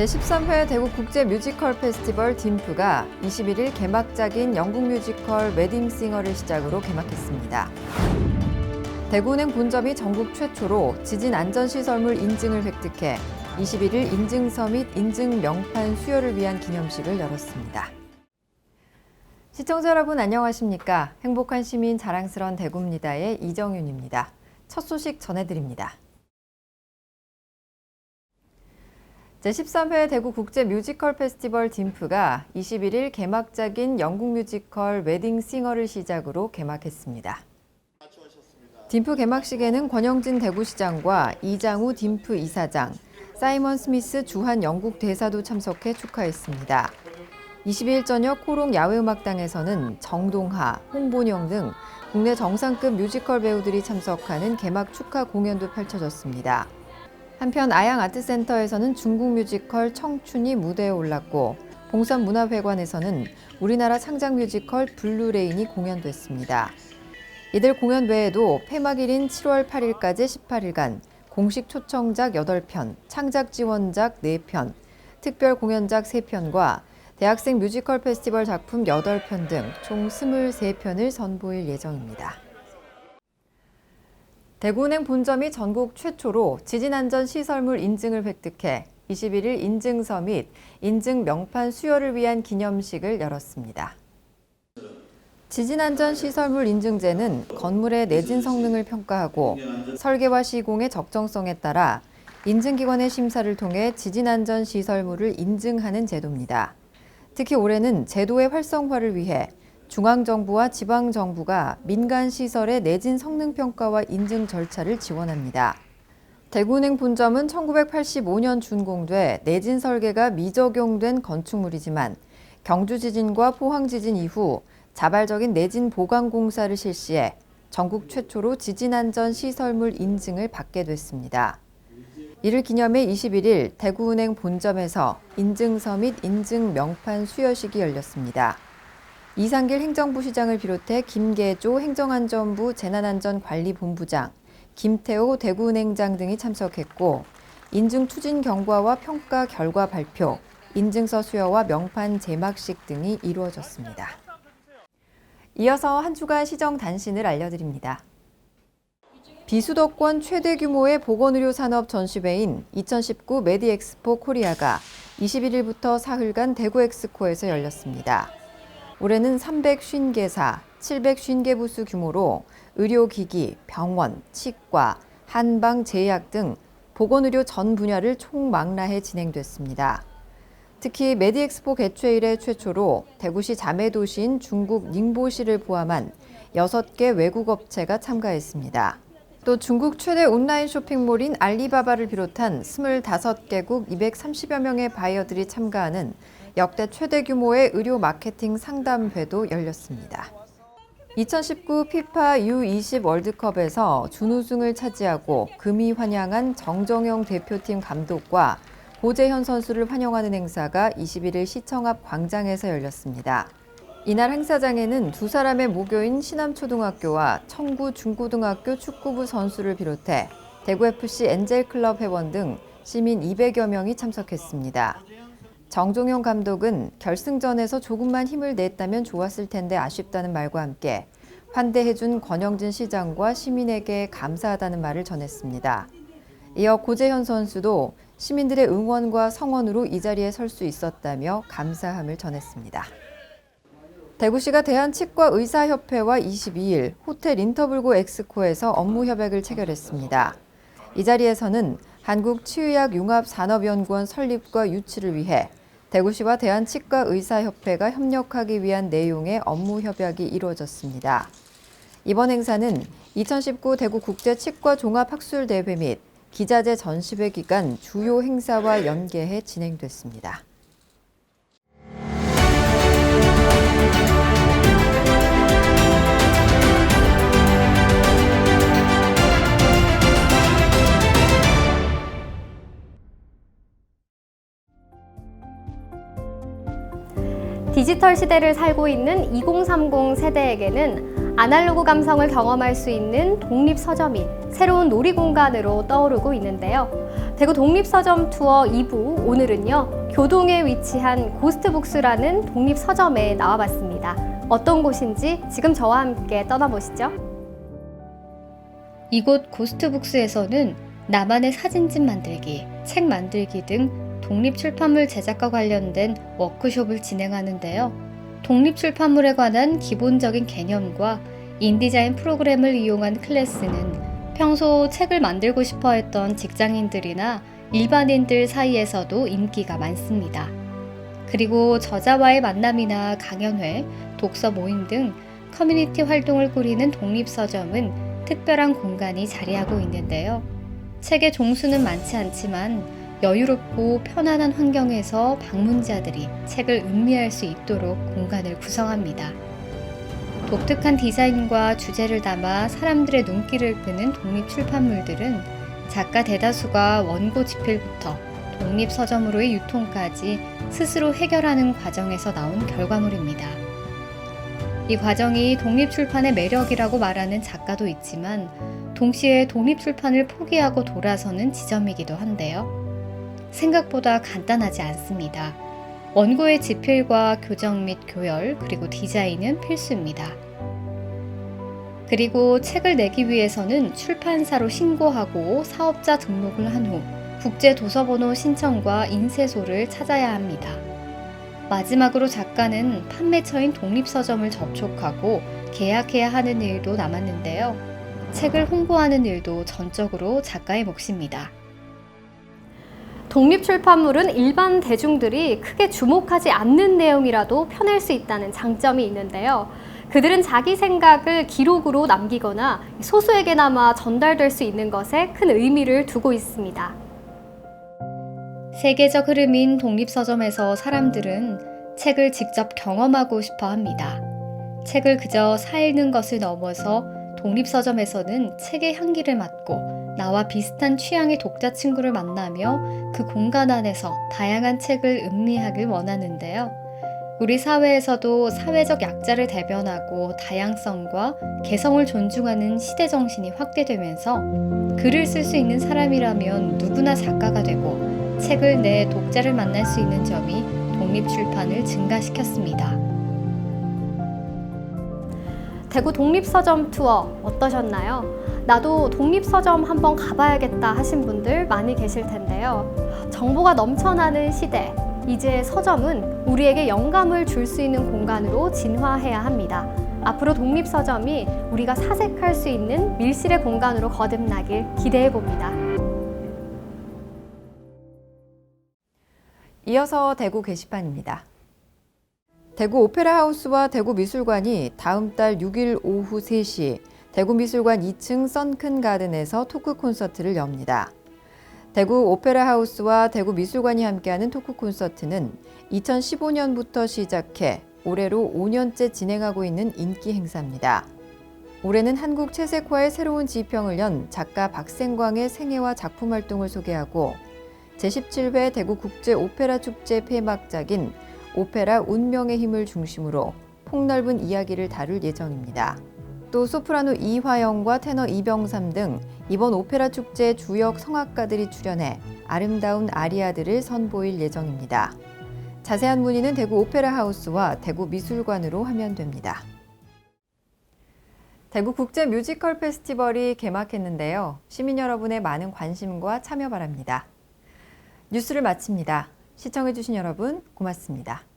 제13회 대구 국제 뮤지컬 페스티벌 딤프가 21일 개막작인 영국 뮤지컬 웨딩싱어를 시작으로 개막했습니다. 대구은행 본점이 전국 최초로 지진 안전 시설물 인증을 획득해 21일 인증서 및 인증 명판 수여를 위한 기념식을 열었습니다. 시청자 여러분 안녕하십니까? 행복한 시민 자랑스런 대구입니다의 이정윤입니다. 첫 소식 전해드립니다. 제13회 대구 국제 뮤지컬 페스티벌 딤프가 21일 개막작인 영국 뮤지컬 웨딩 싱어를 시작으로 개막했습니다. 딤프 개막식에는 권영진 대구시장과 이장우 딤프 이사장, 사이먼 스미스 주한 영국 대사도 참석해 축하했습니다. 22일 저녁 호롱 야외음악당에서는 정동하, 홍본영 등 국내 정상급 뮤지컬 배우들이 참석하는 개막 축하 공연도 펼쳐졌습니다. 한편 아양 아트센터에서는 중국 뮤지컬 청춘이 무대에 올랐고 봉산문화회관에서는 우리나라 창작 뮤지컬 블루레인이 공연됐습니다. 이들 공연 외에도 폐막일인 7월 8일까지 18일간 공식 초청작 8편, 창작 지원작 4편, 특별 공연작 3편과 대학생 뮤지컬 페스티벌 작품 8편 등 총 23편을 선보일 예정입니다. 대구은행 본점이 전국 최초로 지진안전 시설물 인증을 획득해 21일 인증서 및 인증 명판 수여를 위한 기념식을 열었습니다. 지진안전 시설물 인증제는 건물의 내진 성능을 평가하고 설계와 시공의 적정성에 따라 인증기관의 심사를 통해 지진안전 시설물을 인증하는 제도입니다. 특히 올해는 제도의 활성화를 위해 중앙정부와 지방정부가 민간 시설의 내진 성능 평가와 인증 절차를 지원합니다. 대구은행 본점은 1985년 준공돼 내진 설계가 미적용된 건축물이지만 경주 지진과 포항 지진 이후 자발적인 내진 보강 공사를 실시해 전국 최초로 지진 안전 시설물 인증을 받게 됐습니다. 이를 기념해 21일 대구은행 본점에서 인증서 및 인증 명판 수여식이 열렸습니다. 이상길 행정부 시장을 비롯해 김계조 행정안전부 재난안전관리본부장, 김태호 대구은행장 등이 참석했고 인증 추진 경과와 평가 결과 발표, 인증서 수여와 명판 제막식 등이 이루어졌습니다. 이어서 한 주간 시정 단신을 알려드립니다. 비수도권 최대 규모의 보건의료 산업 전시회인 2019 메디엑스포 코리아가 21일부터 사흘간 대구 엑스코에서 열렸습니다. 올해는 350개사, 750개 부수 규모로 의료기기, 병원, 치과, 한방, 제약 등 보건의료 전 분야를 총망라해 진행됐습니다. 특히 메디엑스포 개최 이래 최초로 대구시 자매 도시인 중국 닝보시를 포함한 6개 외국 업체가 참가했습니다. 또 중국 최대 온라인 쇼핑몰인 알리바바를 비롯한 25개국 230여 명의 바이어들이 참가하는 역대 최대 규모의 의료 마케팅 상담회도 열렸습니다. 2019 피파 U20 월드컵에서 준우승을 차지하고 금이 환영한 정정용 대표팀 감독과 고재현 선수를 환영하는 행사가 21일 시청 앞 광장에서 열렸습니다. 이날 행사장에는 두 사람의 모교인 신암초등학교와 청구 중고등학교 축구부 선수를 비롯해 대구FC 엔젤클럽 회원 등 시민 200여 명이 참석했습니다. 정종용 감독은 결승전에서 조금만 힘을 냈다면 좋았을 텐데 아쉽다는 말과 함께 환대해준 권영진 시장과 시민에게 감사하다는 말을 전했습니다. 이어 고재현 선수도 시민들의 응원과 성원으로 이 자리에 설 수 있었다며 감사함을 전했습니다. 대구시가 대한치과의사협회와 22일 호텔 인터블고 엑스코에서 업무 협약을 체결했습니다. 이 자리에서는 한국치의학융합산업연구원 설립과 유치를 위해 대구시와 대한치과의사협회가 협력하기 위한 내용의 업무 협약이 이루어졌습니다. 이번 행사는 2019 대구 국제 치과 종합 학술 대회 및 기자재 전시회 기간 주요 행사와 연계해 진행됐습니다. 디지털 시대를 살고 있는 2030 세대에게는 아날로그 감성을 경험할 수 있는 독립서점이 새로운 놀이 공간으로 떠오르고 있는데요. 대구 독립서점 투어 2부 오늘은요. 교동에 위치한 고스트북스라는 독립서점에 나와봤습니다. 어떤 곳인지 지금 저와 함께 떠나보시죠. 이곳 고스트북스에서는 나만의 사진집 만들기, 책 만들기 등 독립출판물 제작과 관련된 워크숍을 진행하는데요. 독립출판물에 관한 기본적인 개념과 인디자인 프로그램을 이용한 클래스는 평소 책을 만들고 싶어 했던 직장인들이나 일반인들 사이에서도 인기가 많습니다. 그리고 저자와의 만남이나 강연회, 독서 모임 등 커뮤니티 활동을 꾸리는 독립서점은 특별한 공간이 자리하고 있는데요. 책의 종수는 많지 않지만 여유롭고 편안한 환경에서 방문자들이 책을 음미할 수 있도록 공간을 구성합니다. 독특한 디자인과 주제를 담아 사람들의 눈길을 끄는 독립 출판물들은 작가 대다수가 원고 집필부터 독립 서점으로의 유통까지 스스로 해결하는 과정에서 나온 결과물입니다. 이 과정이 독립 출판의 매력이라고 말하는 작가도 있지만 동시에 독립 출판을 포기하고 돌아서는 지점이기도 한데요. 생각보다 간단하지 않습니다. 원고의 집필과 교정 및 교열, 그리고 디자인은 필수입니다. 그리고 책을 내기 위해서는 출판사로 신고하고 사업자 등록을 한 후 국제도서번호 신청과 인쇄소를 찾아야 합니다. 마지막으로 작가는 판매처인 독립서점을 접촉하고 계약해야 하는 일도 남았는데요. 책을 홍보하는 일도 전적으로 작가의 몫입니다. 독립출판물은 일반 대중들이 크게 주목하지 않는 내용이라도 펴낼 수 있다는 장점이 있는데요. 그들은 자기 생각을 기록으로 남기거나 소수에게나마 전달될 수 있는 것에 큰 의미를 두고 있습니다. 세계적 흐름인 독립서점에서 사람들은 책을 직접 경험하고 싶어 합니다. 책을 그저 사 읽는 것을 넘어서 독립서점에서는 책의 향기를 맡고 나와 비슷한 취향의 독자 친구를 만나며 그 공간 안에서 다양한 책을 음미하길 원하는데요. 우리 사회에서도 사회적 약자를 대변하고 다양성과 개성을 존중하는 시대 정신이 확대되면서 글을 쓸 수 있는 사람이라면 누구나 작가가 되고 책을 내 독자를 만날 수 있는 점이 독립출판을 증가시켰습니다. 대구 독립서점 투어 어떠셨나요? 나도 독립서점 한번 가봐야겠다 하신 분들 많이 계실 텐데요. 정보가 넘쳐나는 시대, 이제 서점은 우리에게 영감을 줄 수 있는 공간으로 진화해야 합니다. 앞으로 독립서점이 우리가 사색할 수 있는 밀실의 공간으로 거듭나길 기대해 봅니다. 이어서 대구 게시판입니다. 대구 오페라 하우스와 대구 미술관이 다음 달 6일 오후 3시 대구 미술관 2층 썬큰 가든에서 토크 콘서트를 엽니다. 대구 오페라 하우스와 대구 미술관이 함께하는 토크 콘서트는 2015년부터 시작해 올해로 5년째 진행하고 있는 인기 행사입니다. 올해는 한국 채색화의 새로운 지평을 연 작가 박생광의 생애와 작품 활동을 소개하고 제17회 대구 국제 오페라 축제 폐막작인 오페라 운명의 힘을 중심으로 폭넓은 이야기를 다룰 예정입니다. 또 소프라노 이화영과 테너 이병삼 등 이번 오페라 축제 주역 성악가들이 출연해 아름다운 아리아들을 선보일 예정입니다. 자세한 문의는 대구 오페라 하우스와 대구 미술관으로 하면 됩니다. 대구 국제 뮤지컬 페스티벌이 개막했는데요. 시민 여러분의 많은 관심과 참여 바랍니다. 뉴스를 마칩니다. 시청해주신 여러분 고맙습니다.